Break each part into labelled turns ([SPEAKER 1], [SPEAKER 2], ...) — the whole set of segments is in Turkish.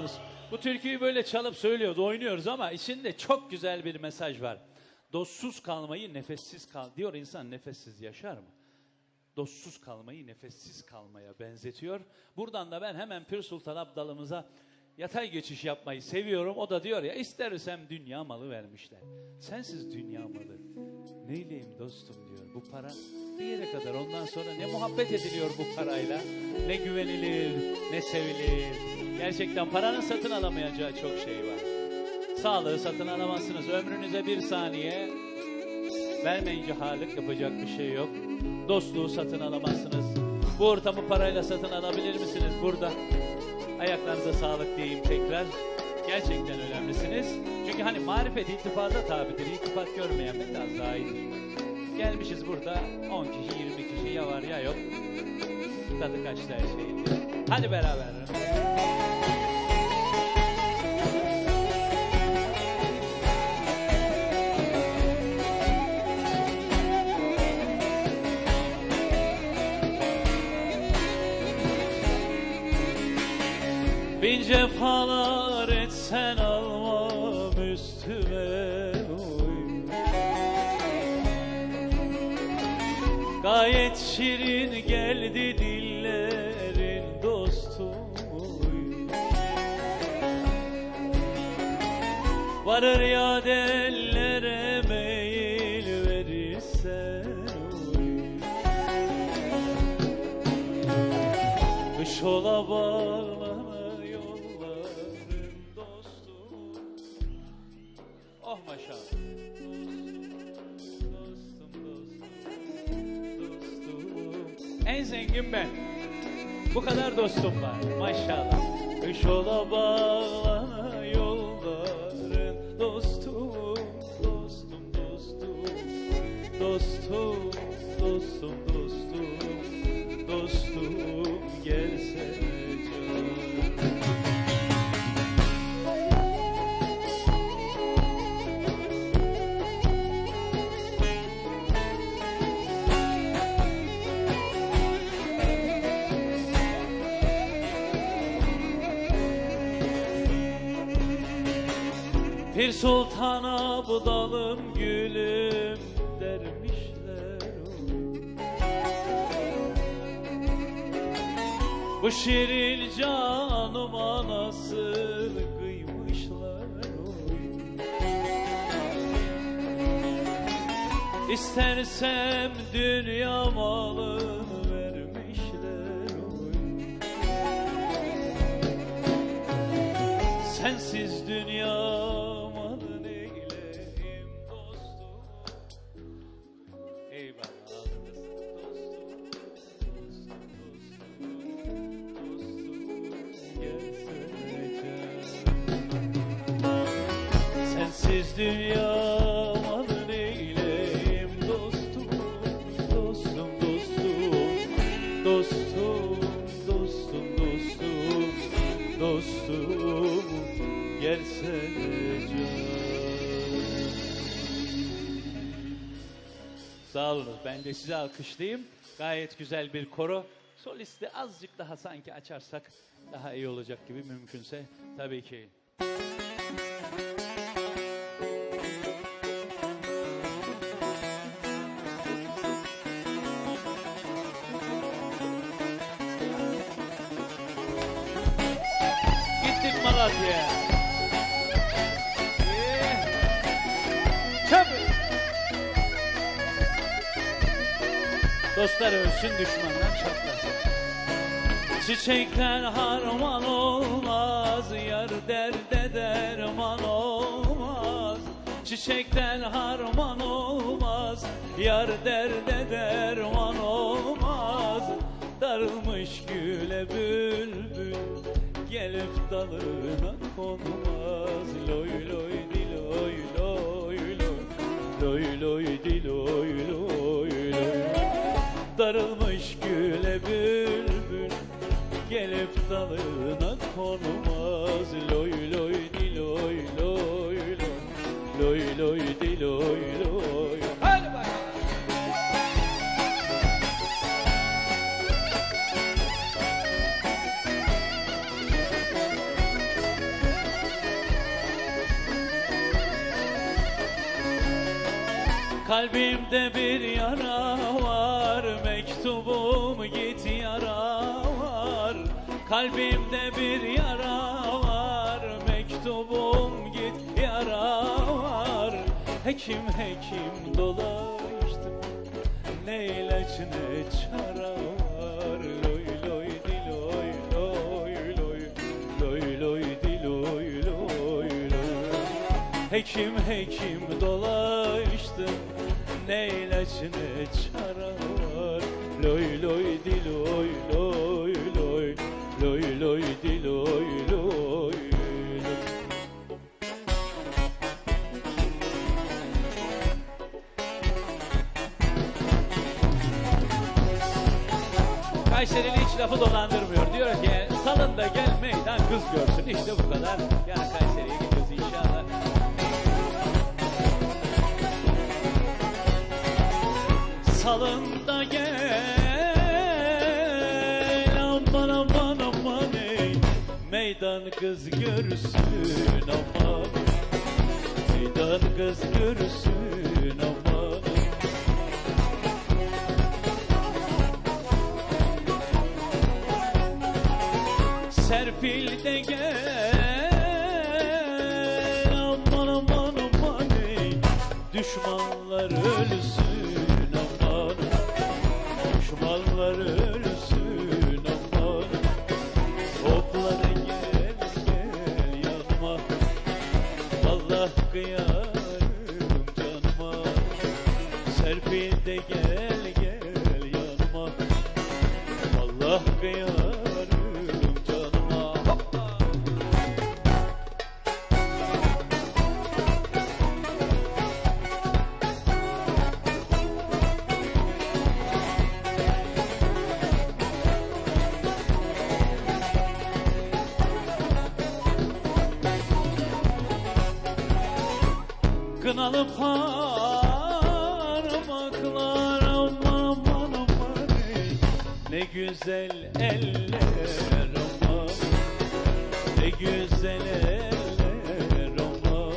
[SPEAKER 1] olasın. Bu türküyü böyle çalıp söylüyoruz, oynuyoruz ama içinde çok güzel bir mesaj var. Dostsuz kalmayı nefessiz kal diyor insan nefessiz yaşar mı? Dostsuz kalmayı nefessiz kalmaya benzetiyor. Buradan da ben hemen Pir Sultan Abdalımıza yatay geçiş yapmayı seviyorum. O da diyor ya istersem dünya malı vermişler. Sensiz dünya malı. Neyleyim dostum diyor. Bu para bir yere kadar ondan sonra ne muhabbet ediliyor bu parayla. Ne güvenilir, ne sevilir. Gerçekten paranın satın alamayacağı çok şey var. Sağlığı satın alamazsınız. Ömrünüze bir saniye vermeyince halik yapacak bir şey yok. Dostluğu satın alamazsınız. Bu ortamı parayla satın alabilir misiniz burada? Ayaklarınıza sağlık diyeyim tekrar. Gerçekten önemlisiniz. Çünkü hani marifet iltifata tabidir. İltifat görmeyen biraz daha iyidir. Gelmişiz burada 10 kişi 20 kişi ya var ya yok. Tadı kaçtı her şeyin. Hadi beraber. Şirin geldi dillerin dostum. Varır ya dellere meyil verirsen. Kış ola dostum En zengin ben. Bu kadar dostum var maşallah. Kış ola bağlana Bir sultana budalım gülüm dermişler. Bu şirin canıma nasıl kıymışlar. İstersem dünya malı vermişler. Sensiz dünya dünya malı neyleyim dostum, dostum, dostum, dostum, dostum, dostum, dostum, gelsene canım. Sağ olun. Ben de size alkışlayayım. Gayet güzel bir koro. Solisti azıcık daha sanki açarsak daha iyi olacak gibi mümkünse tabii ki. Ee, Çabuk. Dostlar ölsün düşmanlar çatlasın. Çiçekler harman olmaz, yar derde derman olmaz. Çiçekler harman olmaz, yar derde derman dalına konmaz. Loy loy di loy loy loy, loy loy di loy loy loy. Darılmış güle bülbül Gelip dalına Kalbimde bir yara var Mektubum git yara var. Kalbimde bir yara var Mektubum git yara var. Hekim hekim dolaştım Ne ilaç ne çare var. Loy loy diloy loy loy Loy loy diloy loy loy. Hekim hekim dolaştım Ne ilaç ne çare var Loy loy diloy loy loy Loy loy diloy loy loy Kayserili hiç lafı dolandırmıyor. Diyor ki salın da gel meydan kız görsün. İşte bu kadar. Yarın Kayseri'ye Salın da gel. Aman aman aman ey. Meydan kız görsün aman. Meydan kız görsün aman. Serpil de gel. Aman aman aman ey. Düşmanlar ölsün Kıyarım canıma. Serpil de gel gel yanıma. Allah kıyarım güzel eller aman Ne güzel eller aman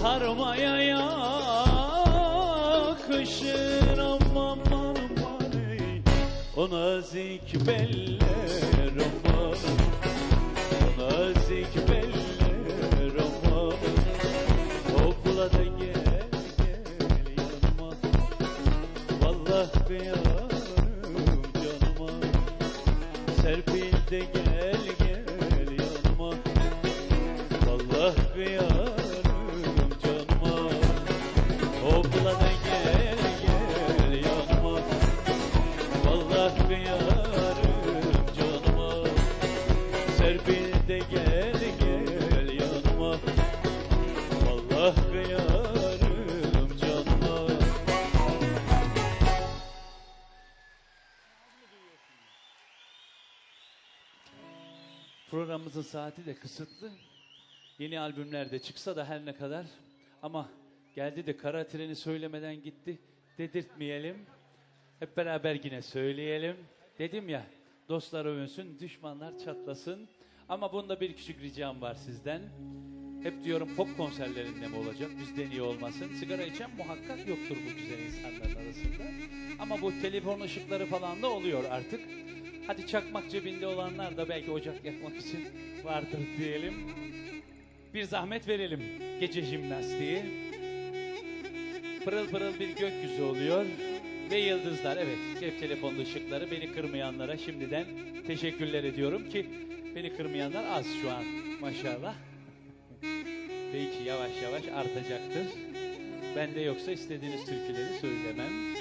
[SPEAKER 1] Sarmaya yakışır aman aman ey. O nazik beller Serpil de gel gel yanıma. Vallahi kıyarım Programımızın saati de kısıtlı. Yeni albümler de çıksa da her ne kadar ama geldi de kara treni söylemeden gitti dedirtmeyelim. Hep beraber yine söyleyelim. Dedim ya dostlar övünsün, düşmanlar çatlasın. Ama bunda bir küçük ricam var sizden. Hep diyorum pop konserlerinde mi olacak? Bizden iyi olmasın. Sigara içen muhakkak yoktur bu güzel insanların arasında. Ama bu telefon ışıkları falan da oluyor artık. Hadi çakmak cebinde olanlar da belki ocak yakmak için vardır diyelim. Bir zahmet verelim gece jimnastiği. Pırıl pırıl bir gökyüzü oluyor. Ve yıldızlar evet cep telefonlu ışıkları beni kırmayanlara şimdiden teşekkürler ediyorum ki beni kırmayanlar az şu an maşallah. Belki yavaş yavaş artacaktır. Ben de yoksa istediğiniz türküleri söylemem.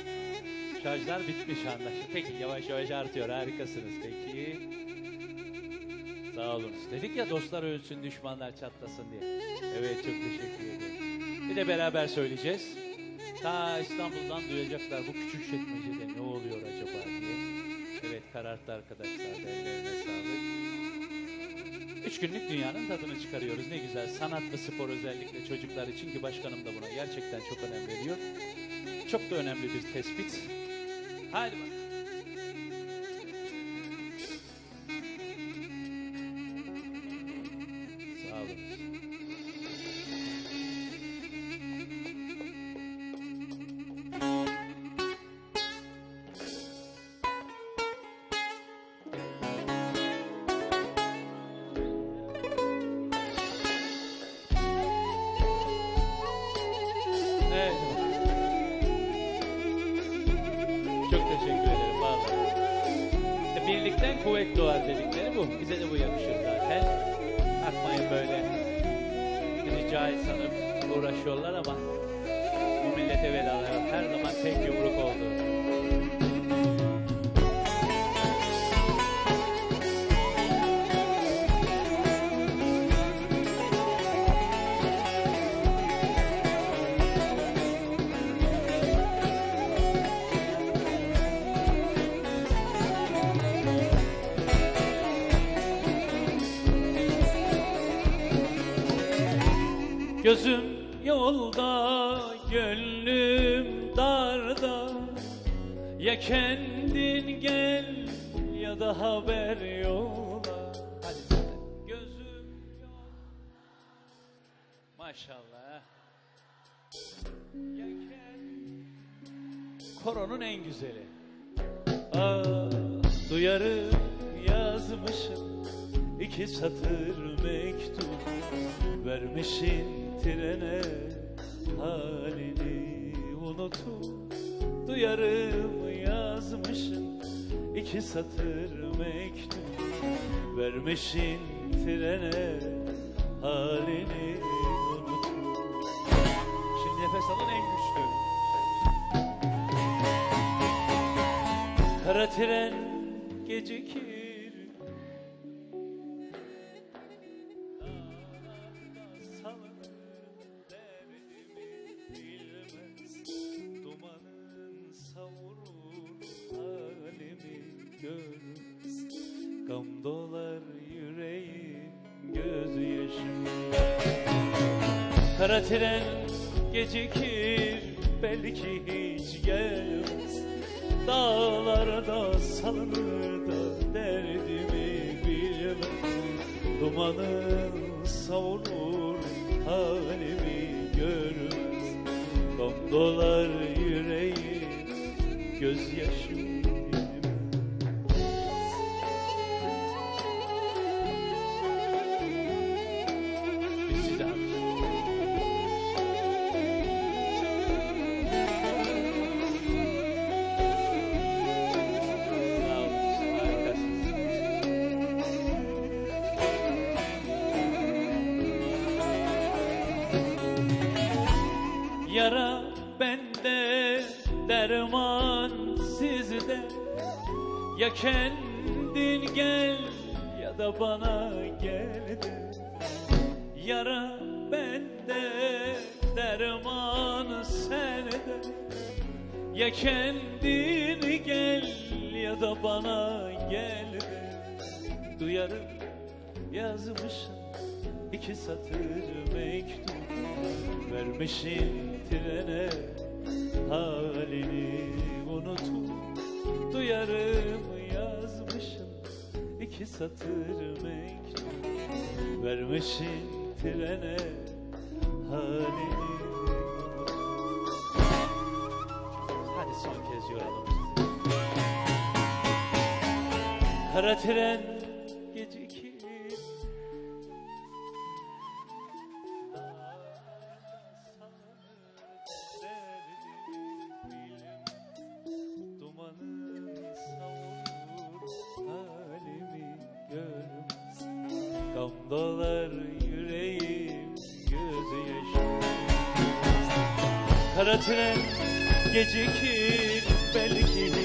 [SPEAKER 1] Şarjlar bitmiş anlaşılan. Peki yavaş yavaş artıyor harikasınız peki. Sağ olun. Dedik ya dostlar ölsün düşmanlar çatlasın diye. Evet çok teşekkür ederim. Bir de beraber söyleyeceğiz. Ta İstanbul'dan duyacaklar bu küçük çekmecede ne oluyor acaba diye. Evet kararttı arkadaşlar. Ellerine sağlık. Üç günlük dünyanın tadını çıkarıyoruz. Ne güzel sanat ve spor özellikle çocuklar için ki başkanım da buna gerçekten çok önem veriyor. Çok da önemli bir tespit. 嗨你们 Gözüm yolda, gönlüm darda. Ya kendin gel ya da haber yolla Hadi. Gözüm yolda. Maşallah. Ya Koronun en güzeli. Ah duyarım yazmışım. İki satır mektup Vermişin trene halini unutup Duyarım yazmışım iki satır mektup. Vermişin trene halini unutup. Şimdi nefes alın en güçlü. Kara tren gecikir Savurur halimi görmez Gam dolar yüreğim gözyaşım Ya kendin gel ya da bana gel de. Yara bende, derman sende. Ya kendin gel ya da bana gel de. Duyarım yazmışım iki satır mektup Vermişin trene halini unutup Duyarım yazmışım iki satır mektup Vermişin trene halini Hadi son kez yoralım. Kara tren Tren gecikir belki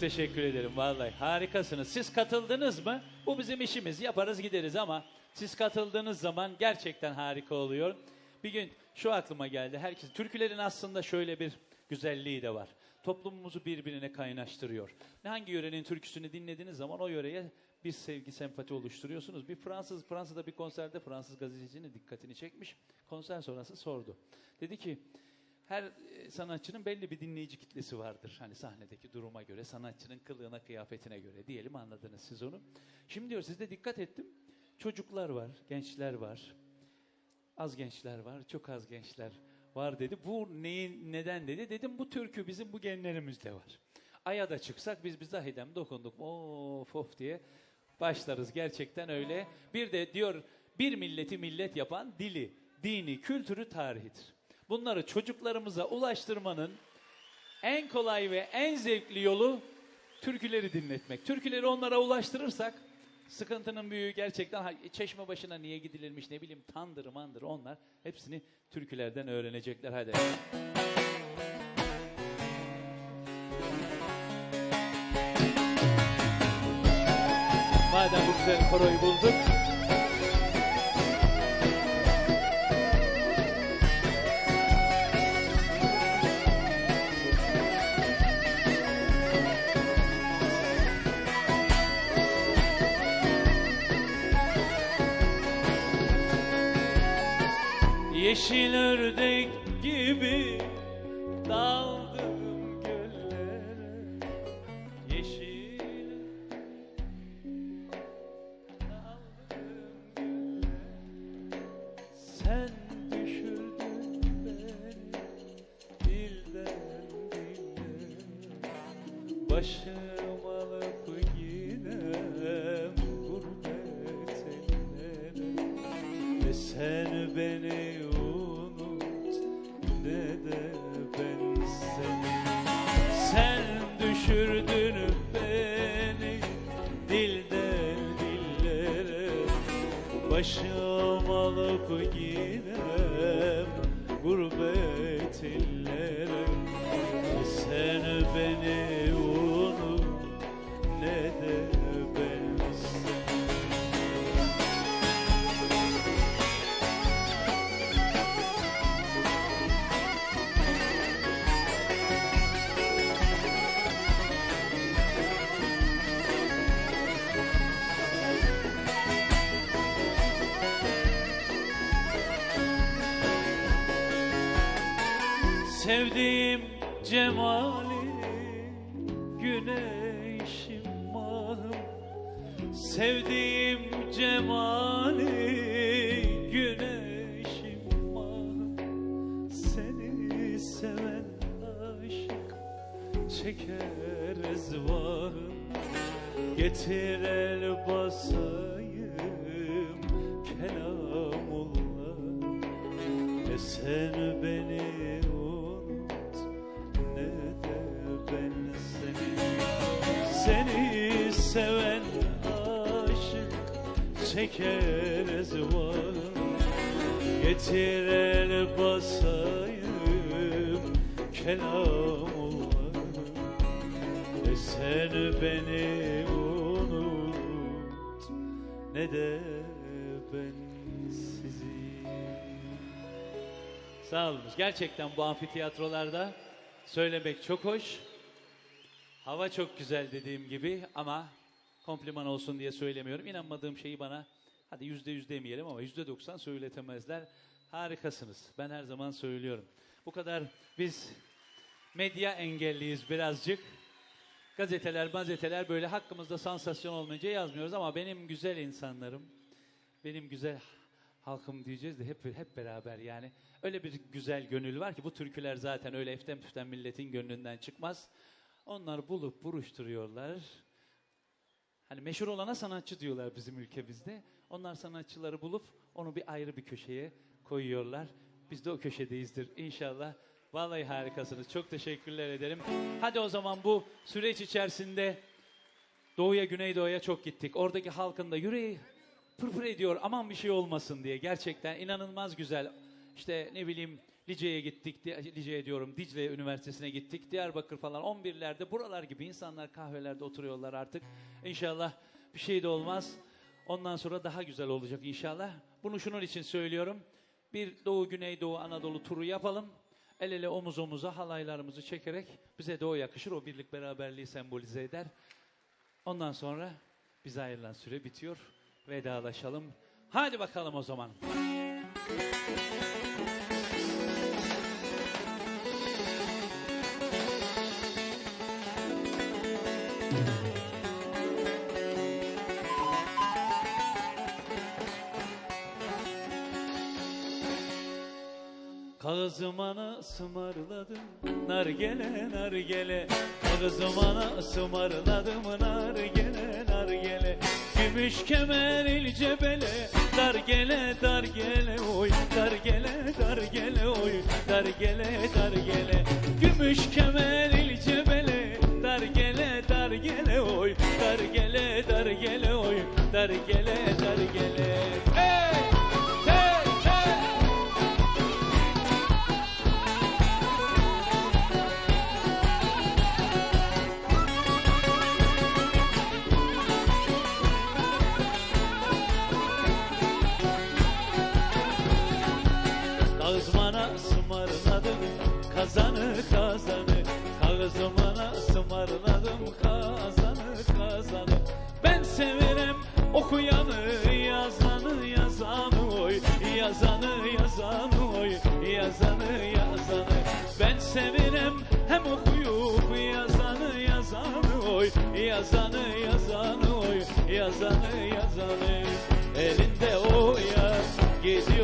[SPEAKER 1] Teşekkür ederim vallahi harikasınız. Siz katıldınız mı? Bu bizim işimiz yaparız gideriz ama siz katıldığınız zaman gerçekten harika oluyor. Bir gün şu aklıma geldi. Herkes türkülerin aslında şöyle bir güzelliği de var. Toplumumuzu birbirine kaynaştırıyor. Hangi yörenin türküsünü dinlediğiniz zaman o yöreye bir sevgi, sempati oluşturuyorsunuz. Bir Fransız, Fransa'da bir konserde Fransız gazetecinin dikkatini çekmiş. Konser sonrası sordu. Dedi ki, her e, sanatçının belli bir dinleyici kitlesi vardır. Hani sahnedeki duruma göre, sanatçının kılığına, kıyafetine göre diyelim anladınız siz onu. Şimdi diyor sizde dikkat ettim. Çocuklar var, gençler var. Az gençler var, çok az gençler var dedi. Bu neyin neden dedi? Dedim bu türkü bizim bu genlerimizde var. Aya da çıksak biz bize hidem dokunduk. Of of diye başlarız gerçekten öyle. Bir de diyor bir milleti millet yapan dili, dini, kültürü, tarihidir. Bunları çocuklarımıza ulaştırmanın en kolay ve en zevkli yolu türküleri dinletmek. Türküleri onlara ulaştırırsak sıkıntının büyüğü gerçekten çeşme başına niye gidilirmiş ne bileyim tandır mandır onlar hepsini türkülerden öğrenecekler hadi. Madem bu güzel koroyu bulduk. She Başım alıp gidem gurbet illere Sen beni unut ne de cemali güneşim mahım. Sevdiğim cemali güneşim mahım. Seni seven aşık çeker ezvahım. Getir el basayım kelamullah ne sen çeker ezvan Getir el basayım kelamullah Ne sen beni unut ne de ben sizi Sağ olunuz. Gerçekten bu amfiteyatrolarda söylemek çok hoş. Hava çok güzel dediğim gibi ama kompliman olsun diye söylemiyorum. İnanmadığım şeyi bana hadi yüzde yüz demeyelim ama yüzde doksan söyletemezler. Harikasınız. Ben her zaman söylüyorum. Bu kadar biz medya engelliyiz birazcık. Gazeteler, gazeteler böyle hakkımızda sansasyon olmayınca yazmıyoruz ama benim güzel insanlarım, benim güzel halkım diyeceğiz de hep hep beraber yani öyle bir güzel gönül var ki bu türküler zaten öyle eften püften milletin gönlünden çıkmaz. Onlar bulup buruşturuyorlar. Hani meşhur olana sanatçı diyorlar bizim ülkemizde. Onlar sanatçıları bulup onu bir ayrı bir köşeye koyuyorlar. Biz de o köşedeyizdir inşallah. Vallahi harikasınız. Çok teşekkürler ederim. Hadi o zaman bu süreç içerisinde Doğuya, Güneydoğu'ya çok gittik. Oradaki halkın da yüreği pırpır ediyor aman bir şey olmasın diye. Gerçekten inanılmaz güzel. İşte ne bileyim Lice'ye gittik, Lice'ye diyorum Dicle Üniversitesi'ne gittik. Diyarbakır falan 11'lerde buralar gibi insanlar kahvelerde oturuyorlar artık. İnşallah bir şey de olmaz. Ondan sonra daha güzel olacak inşallah. Bunu şunun için söylüyorum. Bir Doğu, Güneydoğu, Anadolu turu yapalım. El ele omuz omuza halaylarımızı çekerek bize de o yakışır. O birlik beraberliği sembolize eder. Ondan sonra bize ayrılan süre bitiyor. Vedalaşalım. Hadi bakalım o zaman. Of Ağzımana sımarladım nargele nargele Ağzımana sımarladım nargele nargele Gümüş kemer il cebele Dargele dargele oy. Dargele dargele oy. Dargele dargele Gümüş kemer okuyanı yazanı yazanı oy yazanı yazanı oy yazanı yazanı ben severim hem okuyup yazanı yazanı oy yazanı yazanı oy yazanı yazanı elinde o yaz gece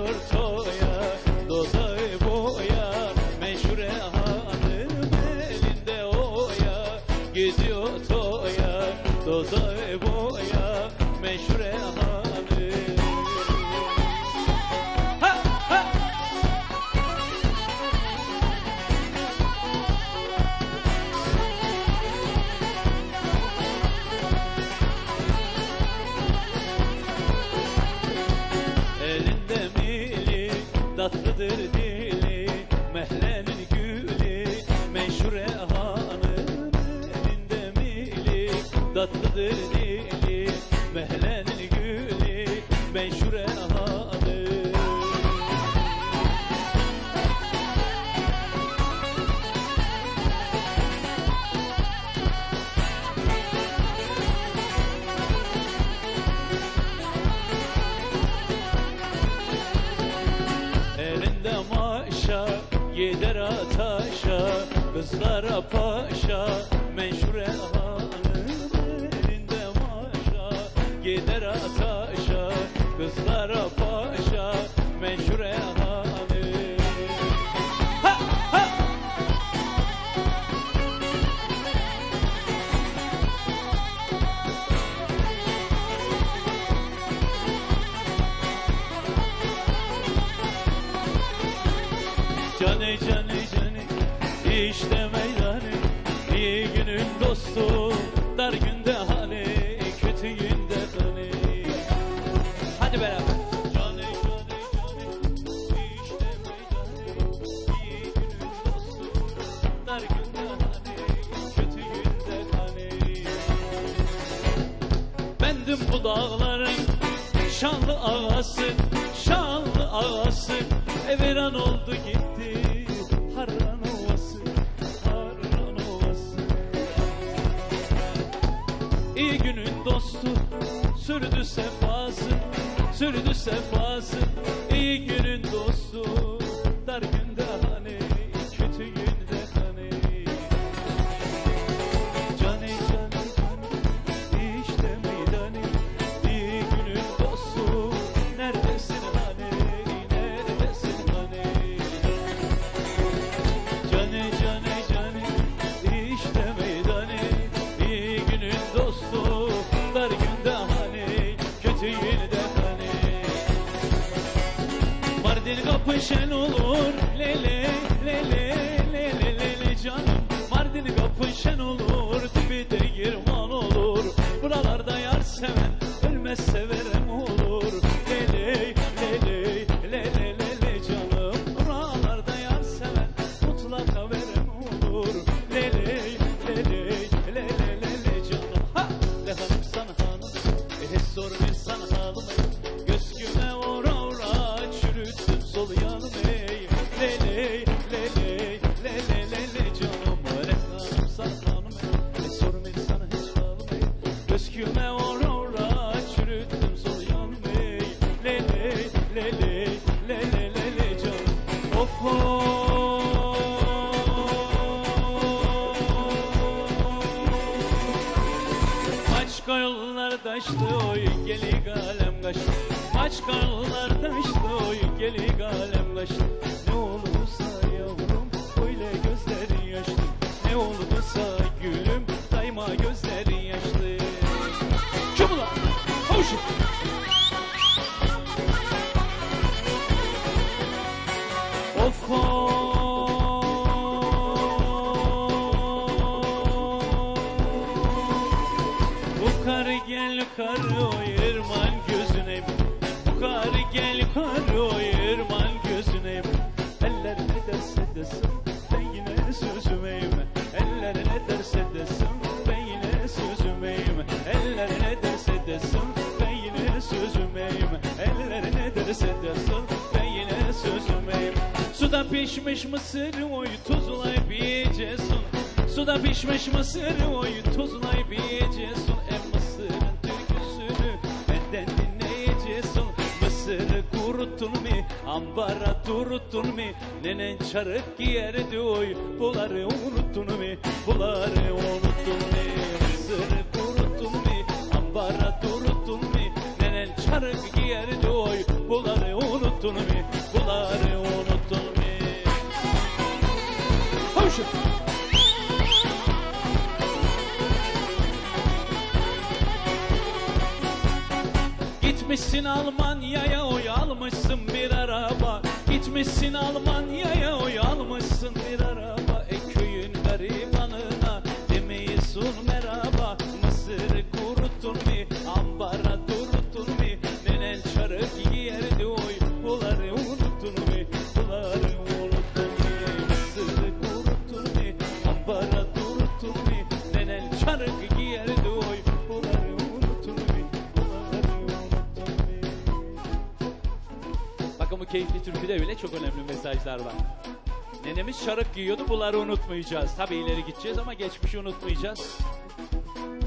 [SPEAKER 1] Özkara Paşa dağların Şanlı ağası, şanlı ağası. Everan oldu gitti Harran ovası, harran ovası. İyi günün dostu Sürdü sefası, sürdü sefası. Kadir kapışan olur. Lele. karlar taştı oy geli kalem kaçtı Aç karlar taştı oy geli kalem kaçtı pişmiş mısır oy tuzlayıp yiyeceksin Suda pişmiş mısır oy tuzlayıp yiyeceksin E mısırın türküsünü benden dinleyeceksin Mısırı kuruttun mi ambara turuttun mi Nenen çarık giyerdi oy buları unuttun mi Buları unuttun mi Mısırı kuruttun mi ambara turuttun mi Nenen çarık giyerdi oy buları unuttun mi Buları Hoşum. Gitmişsin Almanya'ya oy almışsın bir araba. Gitmişsin Almanya'ya oy almışsın bir araba. E köyün garibanına demeyisun merhaba. Mısırı türküde bile çok önemli mesajlar var. Nenemiz şarık giyiyordu, bunları unutmayacağız. Tabii ileri gideceğiz ama geçmişi unutmayacağız.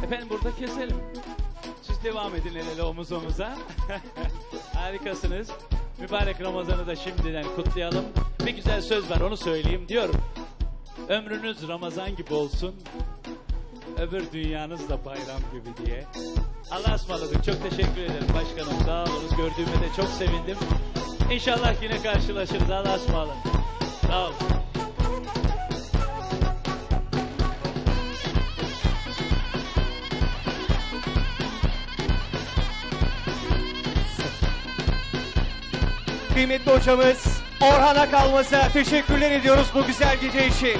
[SPEAKER 1] Efendim burada keselim. Siz devam edin el ele omuz omuza. Harikasınız. Mübarek Ramazan'ı da şimdiden kutlayalım. Bir güzel söz var onu söyleyeyim diyorum. Ömrünüz Ramazan gibi olsun. Öbür dünyanız da bayram gibi diye. Allah'a ısmarladık. Çok teşekkür ederim başkanım. Sağ olunuz. Gördüğüme de çok sevindim. İnşallah yine karşılaşırız. Allah'a ısmarladık. Sağ olun.
[SPEAKER 2] Kıymetli hocamız Orhan Akalmaz'a teşekkürler ediyoruz bu güzel gece için.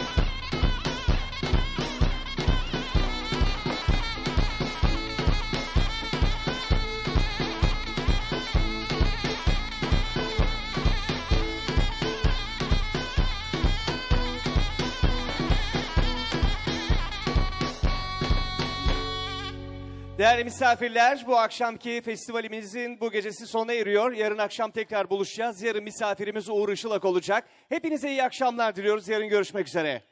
[SPEAKER 2] Değerli misafirler, bu akşamki festivalimizin bu gecesi sona eriyor. Yarın akşam tekrar buluşacağız. Yarın misafirimiz Uğur Işılak olacak. Hepinize iyi akşamlar diliyoruz. Yarın görüşmek üzere.